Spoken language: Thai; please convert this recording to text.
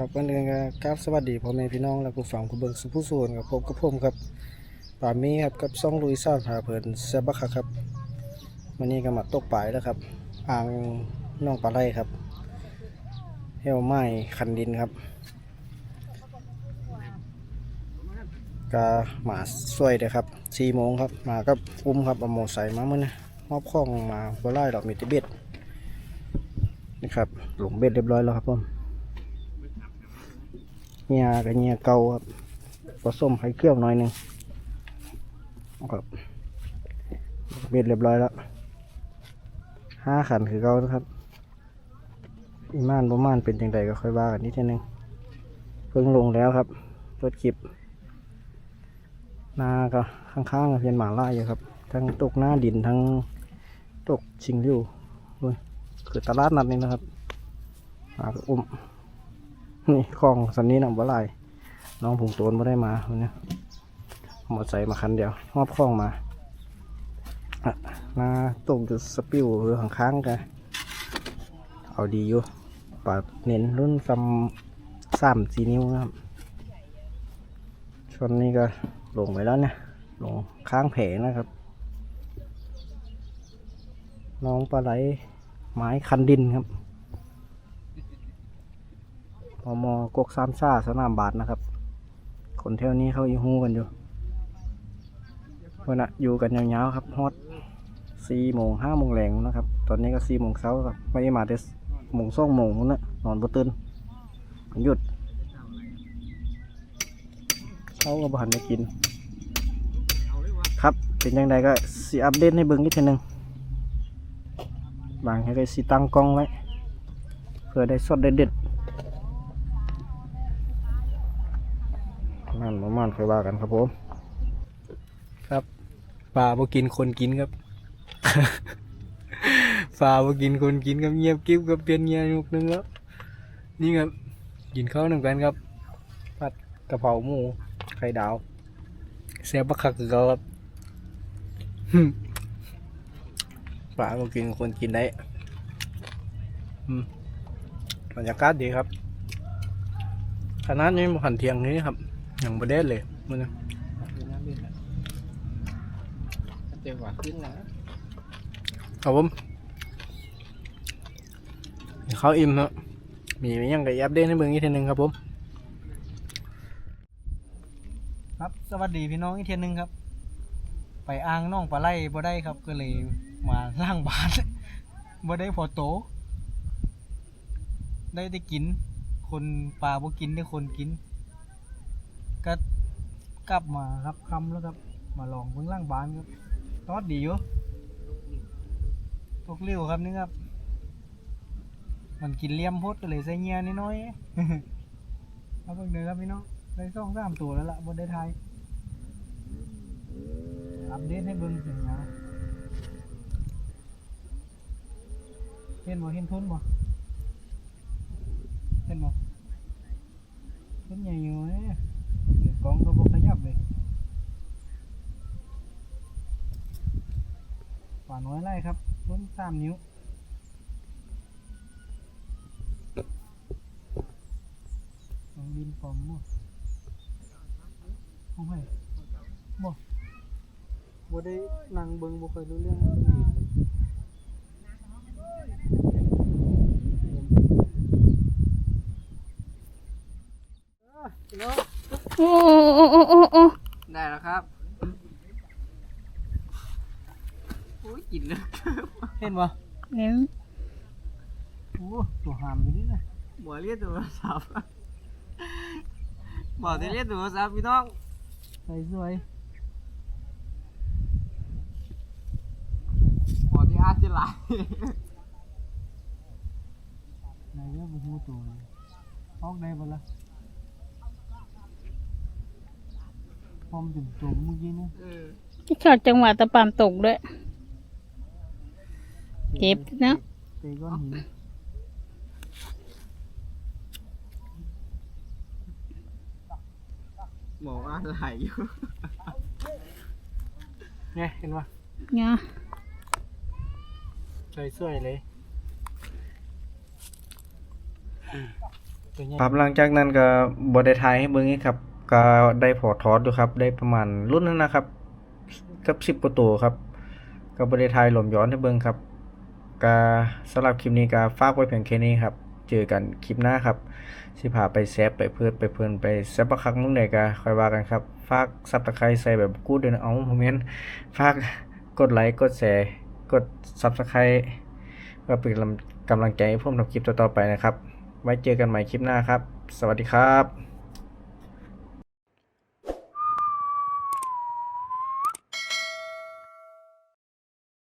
ครับวันอื่นก็กราบสวัสดีพ่อแม่พี่น้องและผู้ฟังผู้เบิ่งสุผู้ส่วนกับผมกับผมครับป่ามีครับกับซ่องลุยซ่านพาเพลินแซ่บบักครับวันนี้ก็มาตกปลายแล้วครับอ่างน้องปลาไหลครับเฮลไม้คันดินครับก็มาสวยเด้อครับสี่โมงครับมากับอุ้มครับเอาโมใส่มาเมื่อนะมอบข้องมาบ่ไล่ดอกมีติเบ็ดนี่ครับหลงเบ็ดเรียบร้อยแล้วครับผม เงียกับเงียเก่าครับผสมไข่เคี่ยวหน่อยหนึ่งครับเบ็ดเรียบร้อยแล้วห้าขันคือเก่านะครับอีม่านประมาณเป็นจังใดก็ค่อยว่ากันนิดนึงเพิ่งลงแล้วครับเปิดคลิปนาก็ข้างๆก็เป็นหมาล่าอยู่ครับ ทั้งตกหน้าดินทั้งตกชิงริ้วด้วยคือตลาดนัดนี่นะครับหาก็อุ้ม นี่คลองสันนี้นำบ่ไหลน้องผงโตนไม่ได้มาวันนี้หมดใส่มาคันเดียวมอบคลองมาอะมาตกจุดสปิวหรือข้างค้างกันเอาดีอยู่ปาดเน้นรุ่นซำสามสี่นิ้วนะครับชนนี้ก็ลงไปแล้วเนี่ยลงค้างแผงนะครับ น้องปลาไหลไม้คันดินครับ พอมอกกสามซ่าสนามบาทนะครับ คนเที่ยวนี้เขาอยู่ฮู้กันอยู่เพื่อนะอยู่กันยาวๆครับฮอตสี่โมงห้าโมงแรงนะครับ ตอนนี้ก็สี่โมงเช้าครับไม่มาเดสโมงสองโมงนั่นนะนอนบ่ตื่นหยุดเช้าก็บ่หันมากิน ครับเป็นยังไงก็สิอัปเดตให้เบิ่งนิดนึงบางให้ได้สิตั้งกล้องไว้เพื่อได้สดได้เด็ด นั่นประมาณค่อยว่ากันครับผม ครับปลาบ่กินคนกินครับปลาบ่กินคนกินครับเงียบกิ๊บกับเปลี่ยนเงียยุกนึงแล้วนี่ครับกินข้าวหนึ่งกันครับผัดกะเพราหมูไข่ดาวแซ่บบักคักคือเขาครับปลาบ่กินคนกินได้บรรยากาศดีครับขนาดนี้มันหันเทียงนี้ครับ อยังประเด็ดเลยมันนะเจ็บหวาขึ้นนะครับผมเขาอิ่มเนาะมียังกับอัปเดตให้เบิ่งอีกทีหนึงครับผม ครับสวัสดีพี่น้องอีกทีหนึงครับ ไปอ่างน้องปลาไหลบ่ได้ครับก็เลยมาล่างบ้านบ่ได้พอโต ได้ได้กิน คนปลาบ่กินได้คนกิน กลับมาครับคำแล้วครับ มาลองเบิ่งล่างบ้านครับทอดดีอยู่ตกเลี้ยวครับนี่ครับ มันกินเลี้ยมพดก็เลยใส่เงียนิดน้อยเอาเบิ่งเลยครับพี่น้องได้สองสามตัวแล้วล่ะบนได้ทายอัปเดตให้เบิ่งถึงนะเห็นบ่เห็นทุนบ่เห็นบ่ทุนใหญ่อยู่เนี่ยเดี๋ยวกล้องก็บ่ขยับเลยฝาน้อยไล่ ครับทุนสามนิ้วลองดินปอมบ่เอาไปบ่บ่ได้นั่งเบิ่งบ่ค่อยรู้เรื่องเรื่องดินเออพี่น้องโอ้โอ้โอ้โอ้โอ้ ได้แล้วครับโอ้ยกินเลย เห็นบ่ เนี่ย โอ้ ตัวหามไปนี่นะบ่เรียกโทรศัพท์บ่ได้เรียกโทรศัพท์พี่น้องใส่สวยบ่ที่อาจจะหลายไหนเด้อบ่ฮู้ตัวเลยออกได้บ่ล่ะพร้อมจุ่มๆเมื่อกี้นะเออที่ขาดจังหวะตะปามตกด้วย เจ็บนะ เตะก้อนหิน บอกว่าหลายอยู่เนี่ยเห็นบ่เนี่ยใส่สวยเลยครับหลังจากนั้นก็บ่ได้ถ่ายให้เบิ่งอีกครับก็ได้พอทอดอยู่ครับ ได้ประมาณรุ่นนั้นนะครับเกือบ10กว่าตัวครับ ก็บ่ได้ถ่ายลมย้อนให้เบิ่งครับก็สำหรับคลิปนี้ก็ฝากไว้เพียงแค่นี้ครับ เจอกันคลิปหน้าครับสิพาไปแซบไปเพื่อไปเพลินไปแซบประคักมุ่งใดก็ค่อยว่ากันครับ ฝากซับตะไคร้ใส่แบบกูดด้วยนะเอาผมเมนต์ฝากกดไลค์กดแชร์กดซับสไครต์เพื่อเป็นกำลังกำลังใจให้ผมทำคลิปต่อๆไปนะครับ ไว้เจอกันใหม่คลิปหน้าครับ สวัสดีครับ